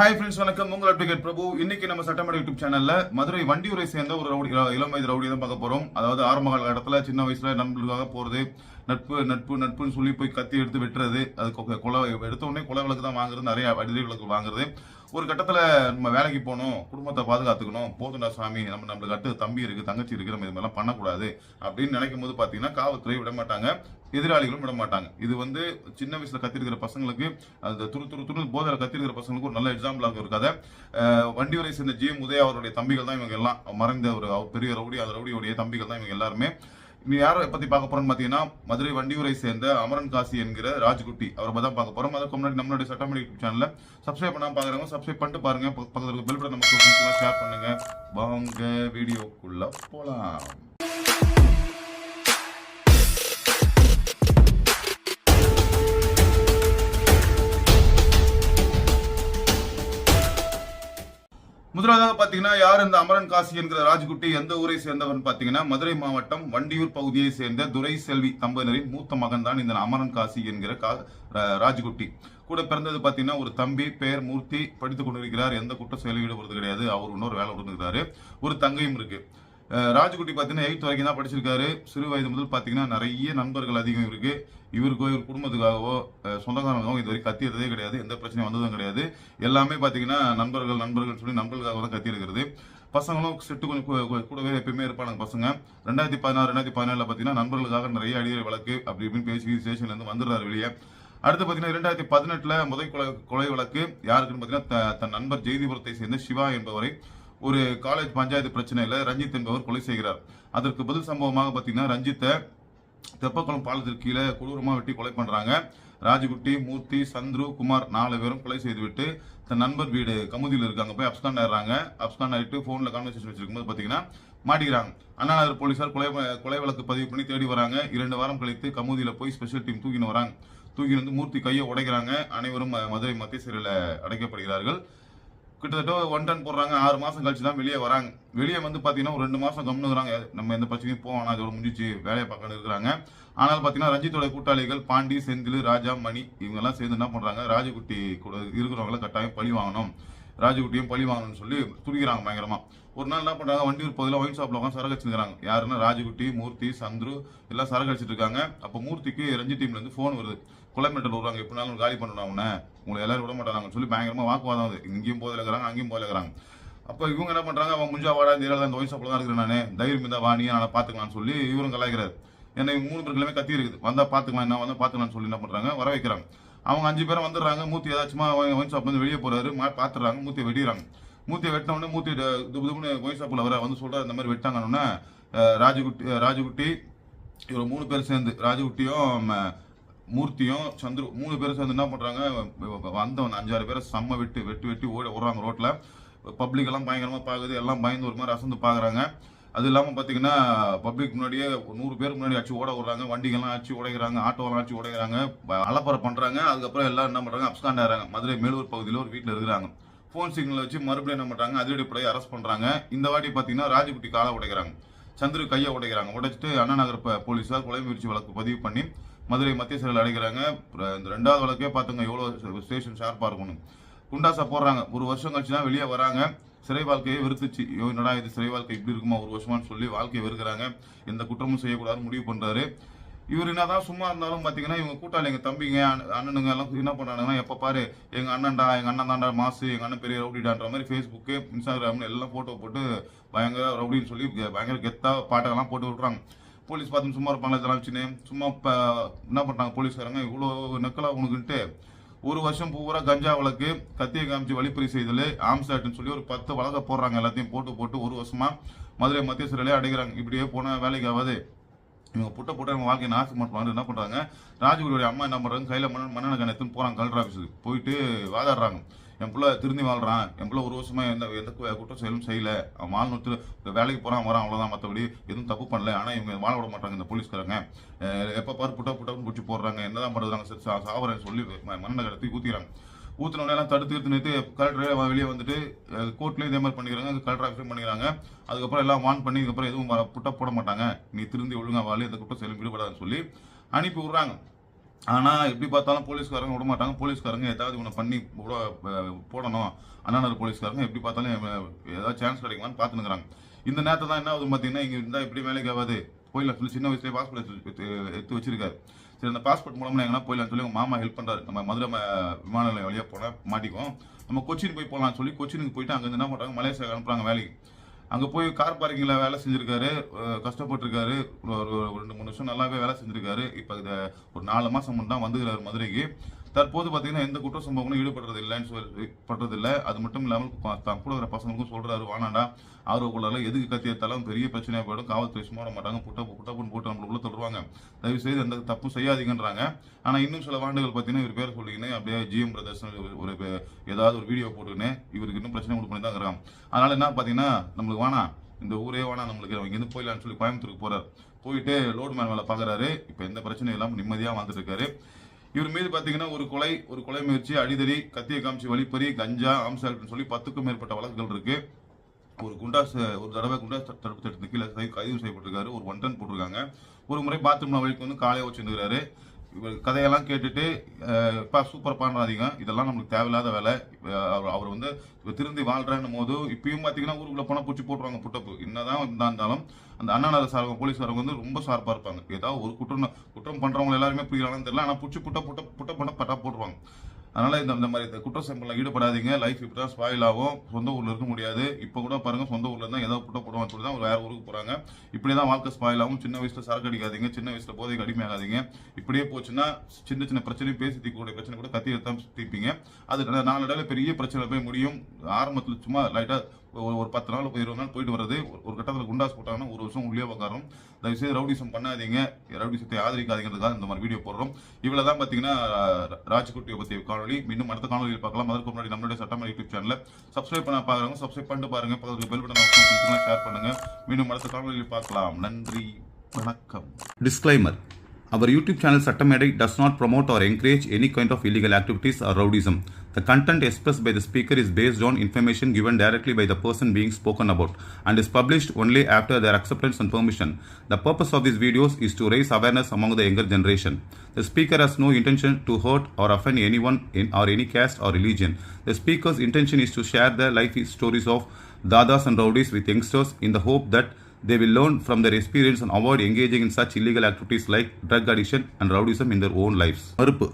Hi friends வணக்கம். உங்கள் advocate பிரபு. இன்னைக்கு நம்ம சட்டமன்ற யூடியூப் சேனல்ல மதுரை வண்டியூரை சேர்ந்த ஒரு ரவுடி இளம் வயது ரவுடி தான் பார்க்க போறோம். அதாவது ஆரம்ப காலகட்டத்தில் சின்ன வயசுல நண்பர்களுக்காக போறது நட்பு நட்பு நட்புன்னு சொல்லி போய் கத்தி எடுத்து வெட்டுறது அது கொலை எடுத்த உடனே கொலை விளக்கு தான் வாங்குறது நிறைய அடிதடி விளக்கு வாங்குறது. ஒரு கட்டத்தில் நம்ம வேலைக்கு போகணும் குடும்பத்தை பாதுகாத்துக்கணும் போதுண்டா சாமி நம்ம நம்மளுக்கு அடுத்து தம்பி இருக்குது தங்கச்சி இருக்குது நம்ம இது மாதிரிலாம் பண்ணக்கூடாது அப்படின்னு நினைக்கும் போது பார்த்தீங்கன்னா காவல்துறை விட மாட்டாங்க எதிராளிகளும் விட மாட்டாங்க. இது வந்து சின்ன வயசுல கத்திருக்கிற பசங்களுக்கு அந்த துரு துரு துரு போதையில் கத்திருக்கிற பசங்களுக்கு ஒரு நல்ல எக்ஸாம்பிளாக ஒரு கதை அஹ் சேர்ந்த ஜி எம் உதயா அவருடைய தம்பிகள் தான் இவங்க எல்லாம். மறைந்த ஒரு பெரிய ரவுடி அந்த ரவுடியுடைய தம்பிகள் தான் இவங்க எல்லாருமே. இனி யாரை பத்தி பார்க்க போறோம்னு பாத்தீங்கன்னா மதுரை வண்டியூரை சேர்ந்த அமரன் காசி என்கிற ராஜ்குட்டி அவரை பத்தி தான் பார்க்க போறோம். அதுக்கு முன்னாடி நம்மளுடைய சட்டமன்ற யூடியூப் சேனல்ல சப்ஸ்கிரைப் பண்ணாம பாக்குறவங்க சப்ஸ்கிரைப் பண்ணிட்டு பாருங்க. பக்க- பக்கத்துல இருக்க பெல் பட்டன் நம்ம ஷேர் பண்ணுங்க. வாங்க வீடியோக்குள்ள போலாம். முதலாவதாக பார்த்தீங்கன்னா யார் இந்த அமரன் காசி என்கிற ராஜ்குட்டி எந்த ஊரை சேர்ந்தவன் பார்த்தீங்கன்னா மதுரை மாவட்டம் வண்டியூர் பகுதியை சேர்ந்த துரை செல்வி தம்பதியினரின் மூத்த மகன் தான் இந்த அமரன் காசி என்கிற கா- ராஜ்குட்டி. கூட பிறந்தது பார்த்தீங்கன்னா ஒரு தம்பி பெயர் மூர்த்தி படித்துக் கொண்டிருக்கிறார். எந்த குற்ற செயலில் ஈடுபடுறது கிடையாது. அவர் இன்னொரு வேலை கொடுத்துருக்காரு ஒரு தங்கையும் இருக்கு. ராஜ்குட்டி பார்த்தீங்கன்னா எயித் வரைக்கும் தான் படிச்சிருக்காரு. சிறு வயது முதல் பார்த்தீங்கன்னா நிறைய நண்பர்கள் அதிகம் இருக்கு. இவருக்கோ இவர் குடும்பத்துக்காகவோ அஹ் சொந்தக்காரங்களுக்கோ இது வரைக்கும் கத்தியதே கிடையாது. எந்த பிரச்சனையும் வந்ததும் கிடையாது. எல்லாமே பார்த்தீங்கன்னா நண்பர்கள் நண்பர்கள் சொல்லி நண்பர்களுக்காக தான் கத்தியிருக்கிறது பசங்களும் செட்டு கொஞ்சம் கூடவே எப்பயுமே இருப்பாங்க பசங்க. ரெண்டாயிரத்தி பதினாறு ரெண்டாயிரத்தி பதினேழுல பார்த்தீங்கன்னா நண்பர்களுக்காக நிறைய அடியை வழக்கு அப்படி இப்படின்னு பேசி ஸ்டேஷன்ல இருந்து வந்துடுறாரு வெளியே. அடுத்து பார்த்தீங்கன்னா ரெண்டாயிரத்தி பதினெட்டுல முதல் கொலை கொலை வழக்கு யாருக்குன்னு பார்த்தீங்கன்னா தன் நண்பர் ஜெய்திபுரத்தை சேர்ந்த சிவா என்பவரை ஒரு காலேஜ் பஞ்சாயத்து பிரச்சனையில ரஞ்சித் என்பவர் கொலை செய்கிறார். அதற்கு பதில் சம்பவமாக பார்த்தீங்கன்னா ரஞ்சித்தை தெப்பக்குளம் பாலத்திற்கு கீழே கொடூரமா வெட்டி கொலை பண்றாங்க. ராஜகுட்டி மூர்த்தி சந்துரு குமார் நாலு பேரும் கொலை செய்துவிட்டு தன் நண்பர் வீடு கமுதியில் இருக்காங்க. போய் அப்ஸ்காண்ட் ஆயிடுறாங்க. அப்ஸ்காண்ட் ஆயிட்டு போன்ல கான்வர்சேஷன் வச்சிருக்கும்போது பாத்தீங்கன்னா மாட்டிக்கிறாங்க. அண்ணாநகர் போலீசார் கொலை கொலை வழக்கு பதிவு பண்ணி தேடி வராங்க. இரண்டு வாரம் கழித்து கமுதியில போய் ஸ்பெஷல் டீம் தூக்கின்னு வராங்க. தூக்கி வந்து மூர்த்தி கையை உடைக்கிறாங்க. அனைவரும் மதுரை மத்திய சிறையில் அடைக்கப்படுகிறார்கள். கிட்டத்தட்ட ஒன் டன் போடுறாங்க. ஆறு மாசம் கழிச்சு தான் வெளியே வராங்க. வெளியே வந்து பாத்தீங்கன்னா ஒரு ரெண்டு மாசம் கம்னுங்கிறாங்க நம்ம எந்த பிரச்சனையும் போவோம் அதோட முடிஞ்சு வேலையை பார்க்கணும் இருக்கிறாங்க. ஆனால் பாத்தீங்கன்னா ரஞ்சித்தோட கூட்டாளிகள் பாண்டி செந்தில் ராஜா மணி இவங்க எல்லாம் சேர்ந்து என்ன பண்றாங்க? ராஜகுட்டி கூட இருக்கிறவங்கள கட்டாயம் பழி வாங்கணும். ராஜகுட்டியும் பழி வாங்கணும்னு சொல்லி துடிக்கிறாங்க பயங்கரமா. ஒரு நாள் என்ன பண்றாங்க? வண்டியூர் பகுதியில் ஒயின் ஷாப்ல உட்காந்து சரக்கு வச்சிருக்காங்க யாருன்னா? ராஜகுட்டி மூர்த்தி சந்துரு எல்லாம் சரக்கு அடிச்சிட்டு இருக்காங்க. அப்போ மூர்த்திக்கு ரஞ்சி டீம்ல இருந்து ஃபோன் வருது. கொலை வருவாங்க. எப்படினாலும் காலி பண்ணணும் அவனை. உங்களை எல்லாரும் விட மாட்டாங்கன்னு சொல்லி பயங்கரமா வாக்குவாதம் வந்து இங்கேயும் போதில் இருக்கிறாங்க அங்கேயும் போதில் இருக்கிறாங்க. அப்போ இவங்க என்ன பண்றாங்க? அவன் முஞ்சா வாடா இந்த ஏரியாவில் ஒயின் ஷாப்ல தான் இருக்கிறேன் நான். தைரியம் இருந்தா வா நீ நான் பாத்துக்கலாம்னு சொல்லி இவரும் கலாய்க்கிறாரு. ஏன்னா மூணு பேருக்குமே கத்தி இருக்குது. வந்தா பாத்துக்கலாம் என்ன வந்தா பாத்துக்கலாம்னு சொல்லி என்ன பண்றாங்க? வர வைக்கிறாங்க அவங்க அஞ்சு பேரும் வந்துடுறாங்க. மூத்தி ஏதாச்சும் ஒயின் ஷாப் வந்து வெளியே போறாரு. மா- பாத்துறாங்க. வெடிறாங்க. வெட்டிடுறாங்க மூர்த்தியை வெட்டின உடனே மூர்த்தி ட- துபு ஒயின் வர வந்து சொல்றாரு இந்த மாதிரி வெட்டாங்கன்னு ராஜகுட்டி ராஜகுட்டி இவர் மூணு பேர் சேர்ந்து ராஜகுட்டியும் மூர்த்தியும் சந்துரு மூணு பேரும் சேர்ந்து என்ன பண்றாங்க வந்தவன் அஞ்சாறு பேரை செம்ம வெட்டு வெட்டி வெட்டி ஓட ஓடுறாங்க ரோட்ல. பப்ளிக் எல்லாம் பயங்கரமா பாக்குது. எல்லாம் பயந்து ஒரு மாதிரி அசந்து பாக்குறாங்க. அது இல்லாமல் பார்த்தீங்கன்னா பப்ளிக் முன்னாடியே ஒரு நூறு பேருக்கு முன்னாடி அடிச்சு ஓட விடுறாங்க. வண்டிகள்லாம் அடிச்சு உடைக்கிறாங்க ஆட்டோலாம் அடிச்சு உடைக்கிறாங்க அலப்பற அலப்பறை அதுக்கப்புறம் எல்லாம் என்ன பண்ணுறாங்க அப்ஸ்காண்ட் ஆகிறாங்க மதுரை மேலூர் பகுதியில் ஒரு வீட்டில் இருக்கிறாங்க. ஃபோன் சிக்னல் வச்சு மறுபடியும் என்ன பண்ணுறாங்க அதிரடிப்படையை அரெஸ்ட் பண்ணுறாங்க இந்த வாட்டி பார்த்தீங்கன்னா ராஜகுட்டி காலை உடைக்கிறாங்க. சந்திரு கையை உடைக்கிறாங்க. உடைச்சிட்டு அண்ணா நகர் ப- கொலை முயற்சி வழக்கு பதிவு பண்ணி மதுரை மத்திய சிறையில் அடைக்கிறாங்க. இந்த ரெண்டாவது வழக்கே பார்த்துங்க எவ்வளோ ஸ்டேஷன் ஷார்ப்பாக இருக்கணும். குண்டாசா போடுறாங்க. ஒரு வருஷம் கழிச்சு தான் வெளியே வராங்க. சிறை வாழ்க்கையை வெறுத்துச்சு. ஐயோ என்னடா இது சிறை வாழ்க்கை இப்படி இருக்குமா? ஒரு வருஷமான்னு சொல்லி வாழ்க்கையை வெறுக்கிறாங்க. எந்த குற்றமும் செய்யக்கூடாதுன்னு முடிவு பண்றாரு. இவர் என்னதான் சும்மா இருந்தாலும் பாத்தீங்கன்னா இவங்க கூட்டாளி எங்க தம்பிங்க அண்ணனுங்க எல்லாம் என்ன பண்றாங்கன்னா எப்ப பாரு எங்க அண்ணன்டா எங்க அண்ணன் தாண்டா மாசு எங்க அண்ணன் பெரிய ரவுடிடான்ற மாதிரி ஃபேஸ்புக்கு இன்ஸ்டாகிராம்னு எல்லாம் போட்டோ போட்டு பயங்கர ரவுடின்னு சொல்லி பயங்கர கெத்தா பாட்டெல்லாம் போட்டு விட்றாங்க போலீஸ் பார்த்து சும்மா இருப்பாங்க இதெல்லாம் வச்சுன்னு சும்மா இப்போ என்ன பண்ணுறாங்க போலீஸ்காரங்க? இவ்வளோ நெக்கலாக உனக்குன்ட்டு ஒரு வருஷம் பூரா கஞ்சா வழக்கு கத்தியை காமிச்சு வழிப்பறி செய்தல் ஆம்சாட்னு சொல்லி ஒரு பத்து வழக்க போடுறாங்க எல்லாத்தையும் போட்டு போட்டு ஒரு வருஷமா மதுரை மத்திய சிறையிலே அடைக்கிறாங்க இப்படியே போனால் வேலைக்கு ஆகாது. இவங்க புட்ட போட்டு அவங்க வாழ்க்கையை நாசம் பண்ணுறாங்க என்ன பண்றாங்க? ராஜகுருடைய அம்மா என்ன பண்றாங்க? கையில மன்னன் மண்ணெண்ண கணத்துன்னு போறாங்க கலெக்டர் ஆஃபீஸுக்கு போயிட்டு வாதாடுறாங்க. என் பிள்ளை திருந்தி வாழ்றான். என் பிள்ளை ஒரு வருஷமா எந்த எந்த குற்றம் செயலும் செய்யல. அவன் வாழ்நூற்று வேலைக்கு போறான் வரான் அவ்வளவுதான் மற்றபடி எதுவும் தப்பு பண்ணல. ஆனா இவங்க வாழ விட மாட்டாங்க இந்த போலீஸ்காரங்க. எப்போ எப்ப பாரு புட்ட புட்டன்னு பிடிச்சி போடுறாங்க. என்னதான் பண்ணுறாங்க சார் சாவரன் சொல்லி மண்ணை கடத்தி ஊத்திக்கிறாங்க ஊத்தின எல்லாம் தடுத்து எடுத்து நிறுத்து கலெக்டரே வெளியே வந்துட்டு கோர்ட்லேயும் இதே மாதிரி பண்ணிக்கிறாங்க. கலெக்டர் ஆஃபீஸும் பண்ணிக்கிறாங்க. அதுக்கப்புறம் எல்லாம் வான் பண்ணி இதுக்கப்புறம் எதுவும் புட்டா போட மாட்டாங்க. நீ திருந்தி ஒழுங்கா வாழி எந்த குற்றம் செயலும் ஈடுபடாதுன்னு சொல்லி அனுப்பி விடுறாங்க. ஆனால் எப்படி பார்த்தாலும் போலீஸ்காரங்க விட மாட்டாங்க போலீஸ்காரங்க ஏதாவது இவனை பண்ணி விட போடணும். அண்ணாநகர் போலீஸ்காரங்க எப்படி பார்த்தாலும் ஏதாவது சான்ஸ் கிடைக்குமான்னு பார்த்துனுக்குறாங்க இந்த நேரத்தில் தான் என்ன ஆகுது பார்த்தீங்கன்னா இங்கே இருந்தால் எப்படி வேலைக்கு ஆகாது? போயிடலாம் சொல்லி சின்ன வயசுலேயே பாஸ்போர்ட் எடுத்து வச்சிருக்காரு. சரி அந்த பாஸ்போர்ட் மூலமாக எங்கன்னா போயிடலாம்னு சொல்லி உங்க மாமா ஹெல்ப் பண்ணுறாரு நம்ம மதுரை விமான நிலையம் வழியாக போனால் மாட்டிக்கும் நம்ம கொச்சின் போய் போகலாம்னு சொல்லி கொச்சினுக்கு போயிட்டு அங்கேருந்து என்ன பண்ணுறாங்க மலேசியா அனுப்புறாங்க வேலைக்கு. அங்கே போய் கார் பார்க்கிங்கில் வேலை செஞ்சுருக்காரு அஹ் கஷ்டப்பட்டிருக்காரு. ஒரு ரெண்டு மூணு வருஷம் நல்லாவே வேலை செஞ்சுருக்காரு. இப்போ இதை ஒரு நாலு மாதம் முன் தான் வந்துக்கிறாரு மதுரைக்கு. தற்போது பார்த்தீங்கன்னா எந்த குற்ற சம்பவங்களும் ஈடுபடுறது இல்லைன்னு சொல்லி படுறது அது மட்டும் இல்லாமல் தான் கூட வர பசங்களுக்கும் சொல்றாரு வானாண்டா ஆர்வக்குள்ளால எதுக்கு கத்தி எடுத்தாலும் பெரிய பிரச்சனையாக போயிடும். காவல்துறை சும்மா மாட்டாங்க. புட்ட புட்டப்புன்னு போட்டு நம்மளுக்குள்ள தொடருவாங்க தயவு செய்து எந்த தப்பும் செய்யாதீங்கன்றாங்க. ஆனால் இன்னும் சில வாண்டுகள் பார்த்தீங்கன்னா இவர் பேர் சொல்லிக்கின்னு அப்படியே ஜிஎம் பிரதர்ஸ் ஒரு ஏதாவது ஒரு வீடியோ போட்டுக்கின்னு இவருக்கு இன்னும் பிரச்சனை கொடுத்து பண்ணி தான் இருக்கிறான் அதனால என்ன பார்த்தீங்கன்னா நம்மளுக்கு வானா இந்த ஊரே வேணாம் நம்மளுக்கு அவங்க இருந்து போயிடலான்னு சொல்லி கோயம்புத்தூருக்கு போறாரு. போயிட்டு லோடு மேன் வேலை பார்க்குறாரு இப்போ எந்த பிரச்சனையும் இல்லாமல் நிம்மதியாக வந்துட்டு இருக்காரு. இவர் மீது பார்த்தீங்கன்னா ஒரு கொலை ஒரு கொலை முயற்சி அடிதடி கத்திய காமிச்சு வழிப்பறி கஞ்சா ஆம்சால்ட்னு சொல்லி பத்துக்கும் மேற்பட்ட வழக்குகள் இருக்கு. ஒரு குண்டாஸ் ஒரு தடவை குண்டாஸ் தடுப்பு சட்டத்துக்கு கீழே கைது செய்யப்பட்டிருக்காரு. ஒரு ஒன் டன் போட்டிருக்காங்க. ஒரு முறை பாத்ரூம்ல வழிக்கு வந்து காலையை வச்சுருக்காரு கதையெல்லாம் கேட்டுட்டு இப்போ சூப்பர் பண்ணுறாதீங்க இதெல்லாம் நம்மளுக்கு தேவையில்லாத வேலை. அவர் அவர் வந்து இப்ப திருந்தி வாழ்றேன்னும் போது இப்பயும் பார்த்தீங்கன்னா ஊருக்குள்ள போனால் பூச்சி போட்டுருவாங்க புட்டப்பு. என்னதான் இருந்தா இருந்தாலும் அந்த அண்ணாநகர் சார்பு போலீஸ்காரங்க வந்து ரொம்ப ஷார்ப்பாக இருப்பாங்க. ஏதாவது ஒரு குற்றம் குற்றம் பண்ணுறவங்க எல்லாருமே புரியலான்னு தெரியல. ஆனால் பூச்சி புட்ட புட்ட புட்ட பண்ண பட்டா போட்டுருவாங்க. அதனால இந்த இந்த மாதிரி இந்த குற்ற சம்பளம் ஈடுபடாதீங்க. லைஃப் இப்படி தான் ஸ்பாயில் ஆகும். சொந்த ஊரில் இருக்க முடியாது. இப்போ கூட பாருங்க சொந்த ஊரில் தான் ஏதாவது புட்ட போடுவாங்க சொல்லி தான் வேறு ஊருக்கு போகிறாங்க இப்படி தான் வாழ்க்கை ஸ்பாயில் ஆகும். சின்ன வயசில் சரக்கு அடிக்காதீங்க. சின்ன வயசில் போதைக்கு அடிமையாகாதீங்க. இப்படியே போச்சுன்னா சின்ன சின்ன பிரச்சனையும் பேசி தீக்கக்கூடிய பிரச்சனை கூட கத்தி தான் தீப்பீங்க அது நாளடைவில் பெரிய பிரச்சனை போய் முடியும். ஆரம்பத்தில் சும்மா லைட்டாக ஒரு பத்து நாள் இருபது நாள் போயிட்டு வர்றது ஒரு- கட்டத்தில் குண்டாஸ் போட்டாங்கன்னா ஒரு வருஷம் உள்ளே உட்காரும் தயவுசெய்து ரவுடிசம் பண்ணாதீங்க. ரவுடிசத்தை ஆதரிக்காதீங்கிறதுக்காக இந்த மாதிரி வீடியோ போடுறோம். இவ்வளவு தான் பார்த்தீங்கன்னா ராஜ்குட்டியை பற்றிய காணொலி மீண்டும் அடுத்த காணொலியில் பார்க்கலாம். அதற்கு முன்னாடி நம்மளுடைய சட்டமன்ற யூடியூப் சேனலில் சப்ஸ்கிரைப் பண்ண பாருங்க. சப்ஸ்கிரைப் பண்ணிட்டு பாருங்க. பக்கத்தில் பெல் பட்டன் ஷேர் பண்ணுங்கள் மீண்டும் அடுத்த காணொலியில் பார்க்கலாம். நன்றி. வணக்கம். Disclaimer Our YouTube channel Sattamedai does not promote or encourage any kind of illegal activities or rowdyism. The content expressed by the speaker is based on information given directly by the person being spoken about and is published only after their acceptance and permission. The purpose of these videos is to raise awareness among the younger generation. The speaker has no intention to hurt or offend anyone in or any caste or religion. The speaker's intention is to share their life stories of dadas and rowdies with youngsters in the hope that they will learn from their experience and avoid engaging in such illegal activities like drug addiction and rowdyism in their own lives. மறுப்பு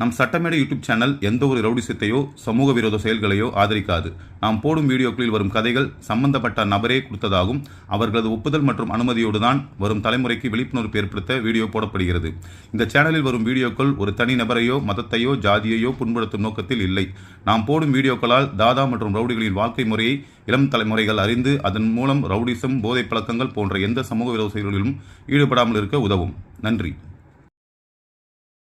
நம் சட்டமேடை YouTube channel எந்த ஒரு ரவுடிசத்தையோ சமூக விரோத செயல்களையோ ஆதரிக்காது. நாம் போடும் வீடியோக்களில் வரும் கதைகள் சம்பந்தப்பட்ட நபரே கொடுத்ததாகும். அவர்களது ஒப்புதல் மற்றும் அனுமதியோடு தான் வரும் தலைமுறைக்கு விழிப்புணர்வு ஏற்படுத்த வீடியோ போடப்படுகிறது. இந்த சேனலில் வரும் வீடியோக்கள் ஒரு தனி நபரையோ மதத்தையோ ஜாதியையோ புண்படுத்தும் நோக்கத்தில் இல்லை. நாம் போடும் வீடியோக்களால் தாதா மற்றும் ரவுடிகளின் வாழ்க்கை முறையை இளம் தலைமுறைகள் அறிந்து அதன் மூலம் ரவுடிசம் போதை பழக்கங்கள் போன்ற எந்த சமூக விரோத செயல்களிலும் ஈடுபடாமல் இருக்க உதவும். நன்றி.